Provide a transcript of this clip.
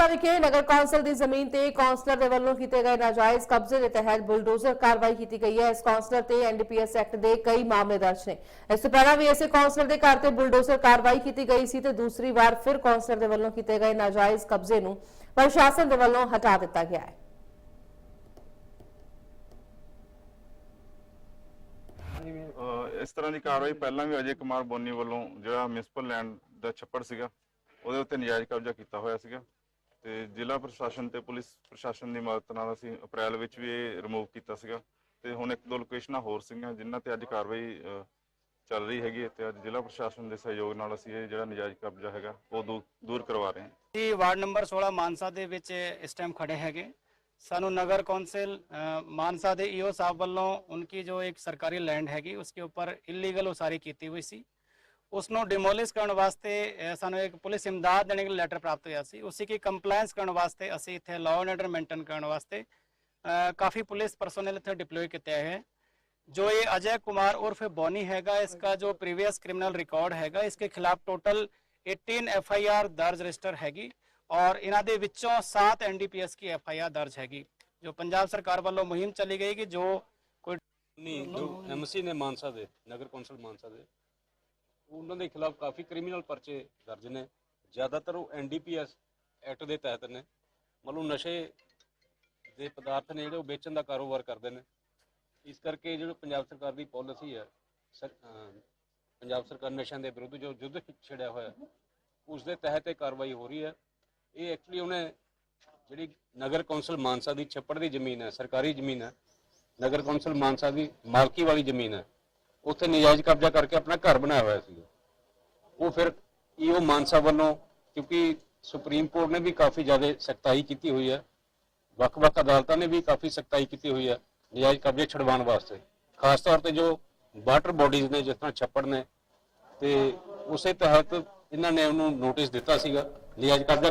ਮਾਨਸਾ ਵਿਖੇ ਨਗਰ ਕੌਂਸਲ ਦੀ ਜ਼ਮੀਨ ਤੇ ਕੌਂਸਲਰ ਦੇ ਵੱਲੋਂ ਕੀਤੇ ਗਏ ਨਾਜਾਇਜ਼ ਕਬਜ਼ੇ ਦੇ ਤਹਿਤ ਬੁਲਡੋਜ਼ਰ ਕਾਰਵਾਈ ਕੀਤੀ ਗਈ ਹੈ। ਇਸ ਕੌਂਸਲਰ ਤੇ ਐਨਡੀਪੀਐਸ ਐਕਟ ਦੇ ਕਈ ਮਾਮਲੇ ਦਰਜ ਨੇ। ਇਸ ਤੋਂ ਪਹਿਲਾਂ ਵੀ ਇਸੇ ਕੌਂਸਲਰ ਦੇ ਘਰ ਤੇ ਬੁਲਡੋਜ਼ਰ ਕਾਰਵਾਈ ਕੀਤੀ ਗਈ ਸੀ ਤੇ ਦੂਸਰੀ ਵਾਰ ਫਿਰ ਕੌਂਸਲਰ ਦੇ ਵੱਲੋਂ ਕੀਤੇ ਗਏ ਨਾਜਾਇਜ਼ ਕਬਜ਼ੇ ਨੂੰ ਪ੍ਰਸ਼ਾਸਨ ਦੇ ਵੱਲੋਂ ਹਟਾ ਦਿੱਤਾ ਗਿਆ ਹੈ। ਇਸ ਤਰ੍ਹਾਂ ਦੀ ਕਾਰਵਾਈ ਪਹਿਲਾਂ ਵੀ ਅਜੇ ਕੁਮਾਰ ਬੋਨੀ ਵੱਲੋਂ ਜਿਹੜਾ ਮਿਊਨਿਸਪਲ ਲੈਂਡ ਦਾ ਛੱਪੜ ਸੀਗਾ, ਉਹਦੇ ਉੱਤੇ ਨਜਾਇਜ਼ ਕਬਜ਼ਾ ਕੀਤਾ ਹੋਇਆ ਸੀਗਾ। ਤੇ ਜ਼ਿਲ੍ਹਾ ਪ੍ਰਸ਼ਾਸਨ ਤੇ ਪੁਲਿਸ ਪ੍ਰਸ਼ਾਸਨ ਦੀ ਮਦਦ ਨਾਲ ਅਸੀਂ ਅਪ੍ਰੈਲ ਵਿੱਚ ਵੀ ਇਹ ਰਿਮੂਵ ਕੀਤਾ ਸੀਗਾ। ਤੇ ਹੁਣ ਇੱਕ ਦੋ ਲੋਕੇਸ਼ਨਾਂ ਹੋਰ ਸੀਗੀਆਂ ਜਿਨ੍ਹਾਂ ਤੇ ਅੱਜ ਕਾਰਵਾਈ ਅਹ, ਚੱਲ ਰਹੀ ਹੈਗੀ ਹੈ ਤੇ ਅੱਜ ਜ਼ਿਲ੍ਹਾ ਪ੍ਰਸ਼ਾਸਨ ਦੇ ਸਹਿਯੋਗ ਨਾਲ ਅਸੀਂ ਇਹ ਜਿਹੜਾ ਨਜਾਇਜ਼ ਕਬਜ਼ਾ ਹੈਗਾ ਉਹ ਦੂ- ਦੂਰ ਕਰਵਾ ਰਹੇ ਹਾਂ। ਜੀ ਵਾਰਡ ਨੰਬਰ 16 ਮਾਨਸਾ ਦੇ ਵਿੱਚ ਇਸ ਟਾਈਮ ਖੜੇ ਹੈਗੇ। ਸਾਨੂੰ ਨਗਰ ਕੌਂਸਲ ਅ, ਮਾਨਸਾ ਦੇ ਈਓ ਸਾਹਿਬ ਵੱਲੋਂ ਉਨਕੀ ਜੋ ਇੱਕ ਸਰਕਾਰੀ ਲੈਂਡ ਹੈਗੀ ਉਸਕੇ ਉੱਪਰ ਇਲੀਗਲ ਉਸਾਰੀ ਕੀਤੀ ਹੋਈ ਸੀ। ਉਸ ਨੂੰ ਡਿਮੋਲਿਸ਼ ਕਰਨ ਵਾਸਤੇ ਅ, ਸਾਨੂੰ ਇੱਕ ਪੁਲਿਸ ਇਮਦਾਦ ਦੇਣ ਦਾ ਲੈਟਰ ਪ੍ਰਾਪਤ ਹੋਇਆ ਸੀ ਉਸੇ ਕੀ ਕੰਪਲਾਈਂਸ ਕਰਨ ਵਾਸਤੇ ਅਸੀਂ ਇੱਥੇ ਲਾਅ ਐਂਡ ਆਰਡਰ ਮੇਨਟੇਨ ਕਰਨ ਵਾਸਤੇ ਅ, ਕਾਫੀ ਪੁਲਿਸ ਪਰਸਨਲ ਇੱਥੇ ਡਿਪਲੋਏ ਕੀਤੇ ਹੋਏ ਹੈ जो ये अजय कुमार उर्फ बॉनी हैगा इसका जो प्रीवियस क्रिमिनल रिकॉर्ड हैगा इसके खिलाफ टोटल 18 एफआईआर दर्ज रजिस्टर हैगी ਔਰ ਇਹਨਾਂ ਦੇ ਵਿੱਚੋਂ 7 ਐਨਡੀਪੀਐਸ ਕੀ ਐਫਆਈਆਰ ਦਰਜ ਹੈਗੀ ਜੋ ਪੰਜਾਬ ਸਰਕਾਰ ਵੱਲੋਂ ਮੁਹਿੰਮ ਚੱਲੀ ਗਈ ਕਿ ਜੋ ਕੋਈ ਨਹੀਂ ਜੋ ਐਮਸੀ ਨੇ ਮਾਨਸਾ ਦੇ ਨਗਰ ਕੌਂਸਲ ਮਾਨਸਾ ਦੇ ਉਹਨਾਂ ਦੇ ਖਿਲਾਫ ਕਾਫੀ ਕ੍ਰਿਮੀਨਲ ਪਰਚੇ ਦਰਜ ਨੇ। ਜ਼ਿਆਦਾਤਰ ਉਹ ਐਨਡੀਪੀਐਸ ਐਕਟ ਦੇ ਤਹਿਤ ਨੇ। ਮਤਲਬ ਨਸ਼ੇ ਦੇ ਪਦਾਰਥ ਨੇ ਜਿਹੜੇ ਉਹ ਵੇਚਣ ਦਾ ਕਾਰੋਬਾਰ ਕਰਦੇ ਨੇ। ਇਸ ਕਰਕੇ ਜਿਹੜੀ ਪੰਜਾਬ ਸਰਕਾਰ ਦੀ ਪਾਲਿਸੀ ਹੈ, ਸਰ- ਪੰਜਾਬ ਸਰਕਾਰ ਨਸ਼ਿਆਂ ਦੇ ਵਿਰੁੱਧ ਜੋ ਯੁੱਧ ਛਿੜਿਆ ਹੋਇਆ, ਉਸ ਦੇ ਤਹਿਤ ਇਹ ਕਾਰਵਾਈ ਹੋ ਰਹੀ ਹੈ। ਇਹ ਐਕਚੁਅਲੀ ਉਹਨੇ ਜਿਹੜੀ ਨਗਰ ਕੌਂਸਲ ਮਾਨਸਾ ਦੀ ਛੱਪੜ ਦੀ ਜ਼ਮੀਨ ਹੈ, ਸਰਕਾਰੀ ਜ਼ਮੀਨ ਹੈ। ਨਗਰ ਕੌਂਸਲ ਮਾਨਸਾ ਦੀ ਮਾਲਕੀ ਵਾਲੀ ਜ਼ਮੀਨ ਹੈ। ਉੱਥੇ ਨਜਾਇਜ਼ ਕਬਜ਼ਾ ਕਰਕੇ ਆਪਣਾ ਘਰ ਬਣਾਇਆ ਹੋਇਆ ਸੀ ਉਹ ਫਿਰ ਈਓ ਮਾਨਸਾ ਵੱਲੋਂ, ਕਿਉਂਕਿ ਸੁਪਰੀਮ ਕੋਰਟ ਨੇ ਵੀ ਕਾਫੀ ਜ਼ਿਆਦਾ ਸਖਤਾਈ ਕੀਤੀ ਹੋਈ ਹੈ ਵੱਖ-ਵੱਖ ਅਦਾਲਤਾਂ ਨੇ ਵੀ ਕਾਫੀ ਸਖਤਾਈ ਕੀਤੀ ਹੋਈ ਹੈ ਨਜਾਇਜ਼ ਕਬਜ਼ੇ ਛਡਵਾਉਣ ਵਾਸਤੇ। ਖਾਸ ਤੌਰ ਤੇ ਜੋ ਵਾਟਰ ਬੋਡੀਜ਼ ਨੇ, ਜਿਸ ਤਰ੍ਹਾਂ ਛੱਪੜ ਨੇ, ਤੇ ਉਸੇ ਤਹਿਤ ਇਹਨਾਂ ਨੇ ਉਹਨੂੰ ਨੋਟਿਸ ਦਿੱਤਾ ਸੀਗਾ। ਨਜਾਇਜ਼ ਕਬਜ਼ਾ